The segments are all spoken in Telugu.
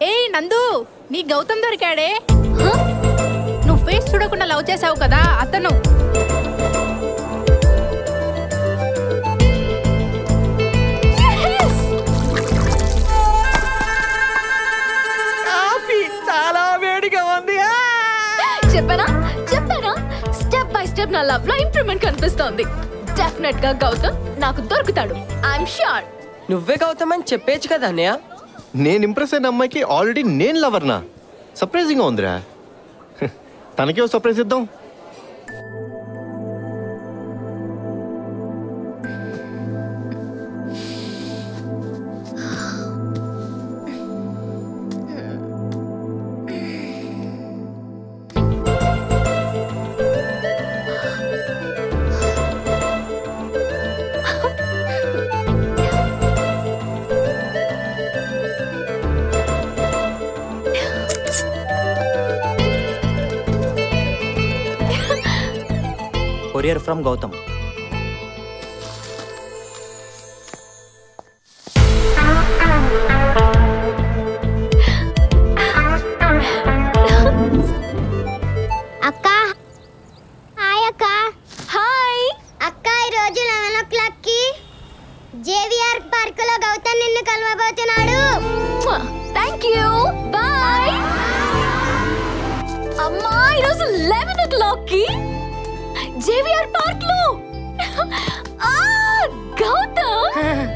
ఏయ్ నందు నీ గౌతమ్ దొరికాడే? నువ్వు ఫేస్ చూడకుండా లవ్ చేసావు కదా అతను. చాలా వేడిగా ఉంది! చెప్పానా? చెప్పానా? స్టెప్ బై స్టెప్ నా లవ్లో ఇంప్రూవ్మెంట్ కనిపిస్తోంది. డెఫినెట్గా గౌతమ్ నాకు దొరుకుతాడు. ఐఎమ్ ష్యూర్ నువ్వే గౌతమ్ అని చెప్పేచ్చు కదా అన్నయ్య. నేను ఇంప్రెస్ అయిన అమ్మాయికి ఆల్రెడీ నేను లవర్నా సర్ప్రైజింగ్గా ఉందిరా. హ, తనకే సర్ప్రైజ్ ఇద్దాం. Courier from Gautam. అక్క. హాయ్ అక్క. హాయ్. అక్క ఈ రోజు లెవెన్ ఓ క్లాక్కి జేవిఆర్ పార్క్లో గౌతమ్ నిన్ను కలవబోతున్నాడు. థ్యాంక్ యూ బాయ్ అమ్మా ఈరోజు లెవెన్ ఓ క్లాక్కి జేవిఆర్ పార్క్లో ఆ, గౌతమ్!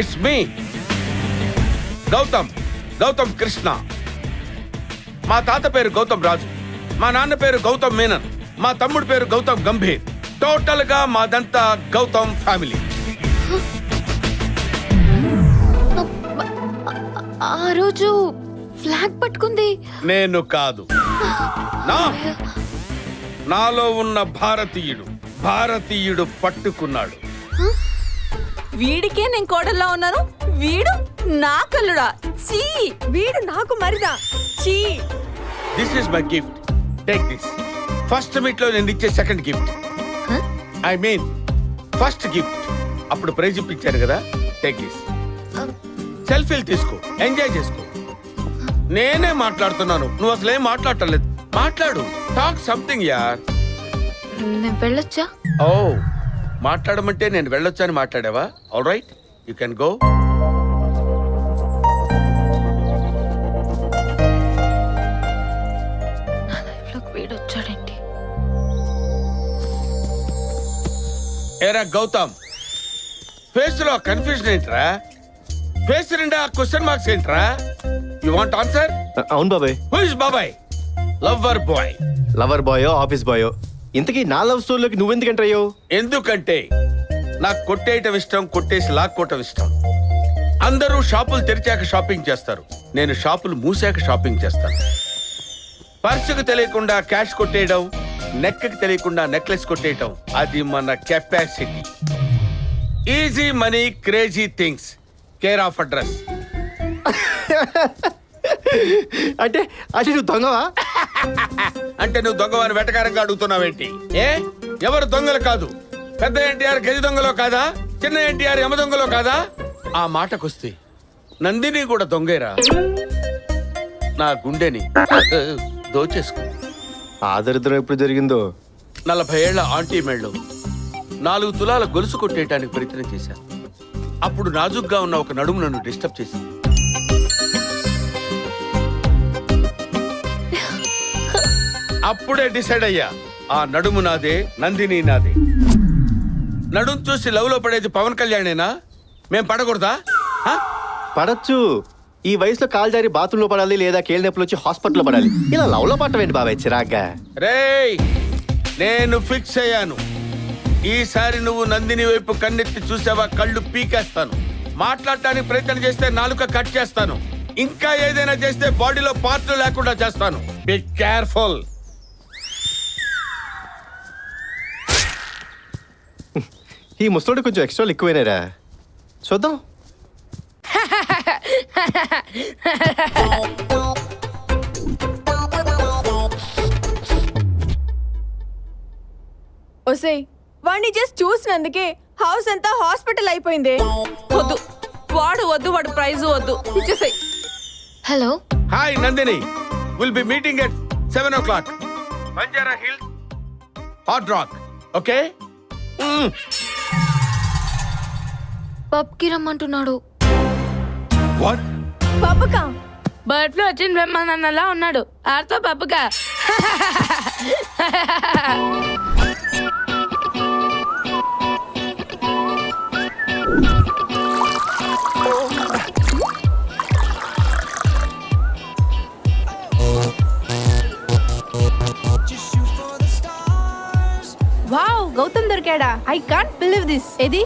It's me. గౌతమ్ గౌతమ్ కృష్ణ. మా తాత పేరు గౌతమ్ రాజు. మా నాన్న పేరు గౌతమ్ మేనన్. మా తమ్ముడు పేరు గౌతమ్ గంభీర్. టోటల్గా మాదంతా గౌతమ్ ఫ్యామిలీ. ఆ రోజు ఫ్లాగ్ పట్టుకుంది. నేను కాదు. నా నాలో ఉన్న భారతీయుడు భారతీయుడు పట్టుకున్నాడు. వీడికే నేను కోడల్లా ఉన్నాను? వీడు నా కల్లుడా? చీ! వీడు నాకు మరిదా? చీ! This is my gift take this first మీట్లో నేను ఇచ్చే second gift I mean first gift అప్పుడు ప్రైజ్ ఇప్పించారు కదా? టేక్ దిస్ సెల్ఫీలు తీసుకో. ఎంజాయ్ చేసుకో. నేనే మాట్లాడుతున్నాను. నువ్వు అసలు ఏం మాట్లాడటలేదు మాట్లాడు. టాక్ సంథింగ్ యార్ నేను వెళ్ళొచ్చా? ఓ మాట్లాడమంటే నేను వెళ్ళొచ్చని మాట్లాడావా? All right you can go ఏరా గౌతమ్ ఫేస్లో కన్ఫ్యూజన్ ఏంట్రా? ఫేస్ నిండా క్వశ్చన్ మార్క్స్ ఏంట్రా? యు వాంట్ ఆన్సర్ అవును బాబాయ్. హూ ఇస్ బాబాయ్ లవ్వర్ బాయ్ లవర్ బాయో ఆఫీస్ బాయో ఇంతకీ నా లవ్ స్టోరీలోకి నువ్వెందుకు ఎంటర్ అయ్యావు? ఎందుకంటే నాకు కొట్టేయటం ఇష్టం కొట్టేసి లాక్కోవటం ఇష్టం. అందరూ షాపులు తెరిచాక షాపింగ్ చేస్తారు. నేను షాపులు మూసాక షాపింగ్ చేస్తాను. పర్సుకు తెలియకుండా క్యాష్ కొట్టేయడం నెక్కి తెలియకుండా నెక్లెస్ కొట్టేయటం అది మన capacity easy money crazy things care of address అంటే అంటే నువ్వు దొంగవా? అంటే నువ్వు దొంగవాని వెటకారంగా అడుగుతున్నావేంటి? ఏ? ఎవరు దొంగలు కాదు. పెద్ద ఎన్టీఆర్ గజ దొంగలో కాదా? చిన్న ఎన్టీఆర్ యమ దొంగలో కాదా? ఆ మాటకొస్తే నందిని కూడా దొంగేరా? నా గుండెని దోచేసుకో ఆ దరిద్రం ఎప్పుడు జరిగిందో? నలభై ఏళ్ళ ఆంటీ మెళ్ళు నాలుగు తులాల గొలుసు కొట్టేయటానికి ప్రయత్నం చేశాను అప్పుడు నాజుగ్గా ఉన్న ఒక నడుము నన్ను డిస్టర్బ్ చేసింది. అప్పుడే డిసైడ్ అయ్యా. ఆ నడుము నాదే నందిని నాదే. నడుము చూసి లవ్లో పడేది పవన్ కళ్యాణేనా? మేం పడకూడదా? హ? పడచ్చు. ఈ వయసులో కాలు జారి బాత్రూంలో పడాలి లేదా కేళ్ళ నొప్పులు వచ్చి హాస్పిటల్లో పడాలి. ఇలా లవ్లో పట్టవేంటి బాబాయ్ చిరాగ్గా? రేయ్ నేను ఫిక్స్ అయ్యాను. ఈసారి నువ్వు నందిని వైపు కన్నెత్తి చూసావా కళ్ళు పీకేస్తాను. మాట్లాడటానికి ప్రయత్నం చేస్తే నాలుక కట్ చేస్తాను. ఇంకా ఏదైనా చేస్తే బాడీలో పార్ట్లు లేకుండా చేస్తాను. బి కేర్ఫుల్ ఈ ముసలోడు కొంచెం ఎక్స్ట్రా ఎక్కువైనారా చూద్దాం. ఒసేయ్ వాడిని జస్ట్ చూసినందుకే హౌస్ అంతా హాస్పిటల్ అయిపోయింది. వద్దు. వాడు వద్దు వాడు ప్రైజ్ వద్దు. ఇచ్చేసాయి hello. Hi Nandini will be meeting at seven o'clock Banjara Hills hot rock okay పబ్కి రమ్మంటున్నాడు. వాట్ పాపకా బర్డ్ ఫ్లూ వచ్చిన బ్రహ్మానందలా ఉన్నాడు. ఆర్తో పప్పుగా గౌతమ్ దొరికాడా? ఐ కాంట్ బిలీవ్ దిస్ ఏది?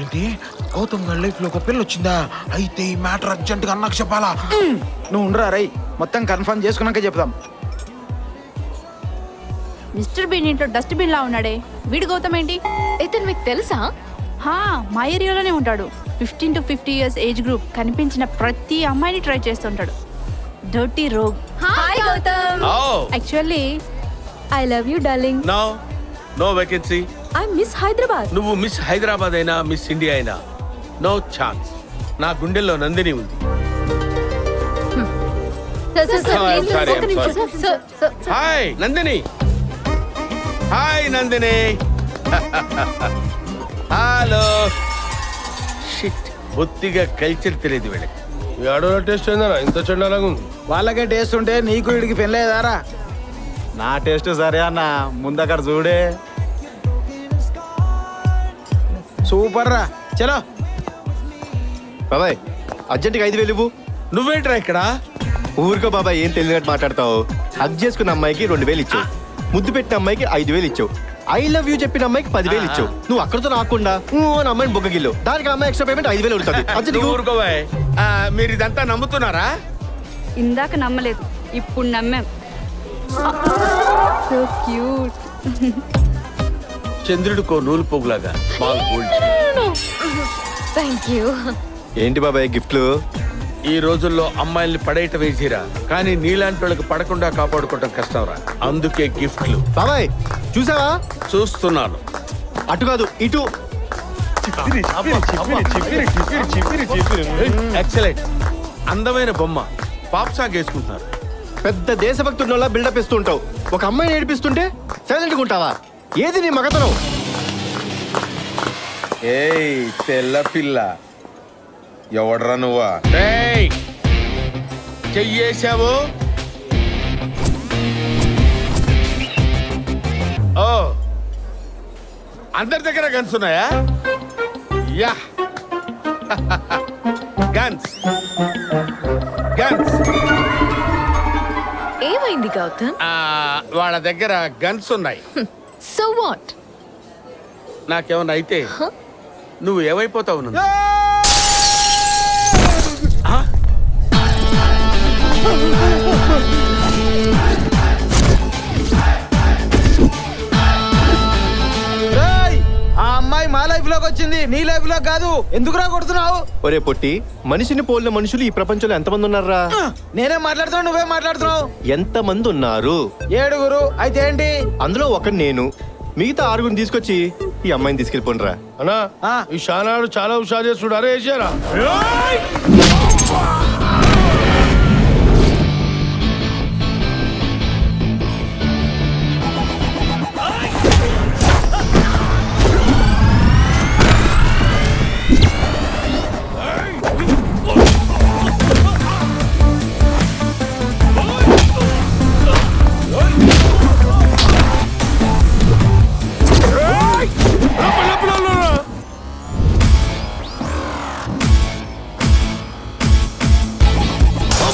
ఏంటి? గౌతమ్ గారి లైఫ్లో ఒక పిల్ల వచ్చిందా? అయితే ఈ మ్యాటర్ అర్జెంట్గా అన్నకు చెప్పాలా? నువ్వు ఉండరా రై? మొత్తం కన్ఫర్మ్ చేసుకున్నాక చెప్దాం. మిస్టర్ బీన్ ఇంట్లో డస్ట్బిన్ లా ఉన్నాడే. వీడు గౌతమ్ ఏంటి? ఇతను మీకు తెలుసా? హా మా ఏరియాలోనే ఉంటాడు. Fifteen to fifty years age group కనిపించిన ప్రతి అమ్మాయిని ట్రై చేస్తుంటాడు dirty rogue hi Gautam. Oh actually I love you darling no no vacancy I miss Hyderabad నువ్వు మిస్ హైదరాబాద్ అయినా మిస్ ఇండియా అయినా నో ఛాన్స్ నా గుండెల్లో నందిని ఉంది. Hi Nandini. Hi Nandini. Hello shit బొత్తిగా కల్చర్ తెలియదు వీళ్ళకి. ఏడో టేస్ట్ ఏందన్నా? ఇంత చెండాలంగా ఉంది. వాళ్ళకే టేస్ట్ ఉంటే నీకు వీడికి పెళ్ళేదారా నా టేస్ట్ సరే అన్న. ముందు అక్కడ చూడే. సూపర్ రా. చలో. బాబాయ్ అర్జెంట్గా ఐదు వేలు ఇవ్వు. నువ్వేంట్రా ఇక్కడ? ఊరికో బాబాయ్ ఏం తెలియనట్టు మాట్లాడతావు. హగ్ చేసుకున్న అమ్మాయికి రెండు వేలు ఇచ్చావు. ముద్దు పెట్టిన అమ్మాయికి ఐదు వేలు ఇచ్చావు. ఐ లవ్ యూ చెప్పిన అమ్మాయికి పదివేలు ఇచ్చావు. నువ్వు అక్కడితో రాకుండా అని అమ్మాయిని బొగ్గగిల్లు. దానికి అమ్మాయి ఎక్స్ట్రా పేమెంట్ ఐదు వేలు అర్జెంట్ నువ్వు. ఆ, మీరు ఇదంతా నమ్ముతున్నారా? ఇందాక నమ్మలేదు ఇప్పుడు నమ్మాం. సో క్యూట్ చంద్రుడికో నూలు పోగులాగా. Small gold. థ్యాంక్ యూ ఏంటి బాబాయ్ గిఫ్ట్లు? ఈ రోజుల్లో అమ్మాయిల్ని పడేయటం వేసిరా. కానీ నీలాంటి వాళ్ళకి పడకుండా కాపాడుకోవటం కష్టంరా. అందుకే గిఫ్ట్లు. బాబాయ్ చూసావా? చూస్తున్నాను. అటు కాదు ఇటు. ఎక్సలెంట్ అందమైన బొమ్మ. పాప్ సాంగ్ వేసుకుంటున్నారు. పెద్ద దేశభక్తుడినోళ్ళ బిల్డప్ ఇస్తూ ఉంటావు. ఒక అమ్మాయిని ఏడిపిస్తుంటే సైలెంట్గా ఉంటావా? ఏది నీ మగతనం? ఏయ్ తెల్ల పిల్ల. ఎవడ్రా నువ్వా? చెయ్యేశావు? ఓ! అందరి దగ్గర గన్స్ ఉన్నాయా? యా! గన్స్ గన్స్ ఏమైంది గౌతమ్? వాళ్ళ దగ్గర గన్స్ ఉన్నాయి. So what? నాకేమన్నా అయితే నువ్వు ఏమైపోతావు నన్ను? ఆ? వచ్చింది నీ లైఫ్లో కాదు. ఎందుకురా కొడుతున్నావు? ఒరే పొట్టి మనిషిని పోలిన మనుషులు ఈ ప్రపంచంలో ఎంతమంది ఉన్నారా నేనే మాట్లాడుతున్నావు నువ్వే మాట్లాడుతున్నావు. ఎంతమంది ఉన్నారు ఏడుగురు. అయితే ఏంటి? అందులో ఒకటి నేను. మిగతా ఆరుగురిని తీసుకొచ్చి ఈ అమ్మాయిని తీసుకెళ్ళిపోండిరా. అన్నా ఆ. ఈ షానాడు చాలా హుషారు చేస్తుడు అరే వేసారా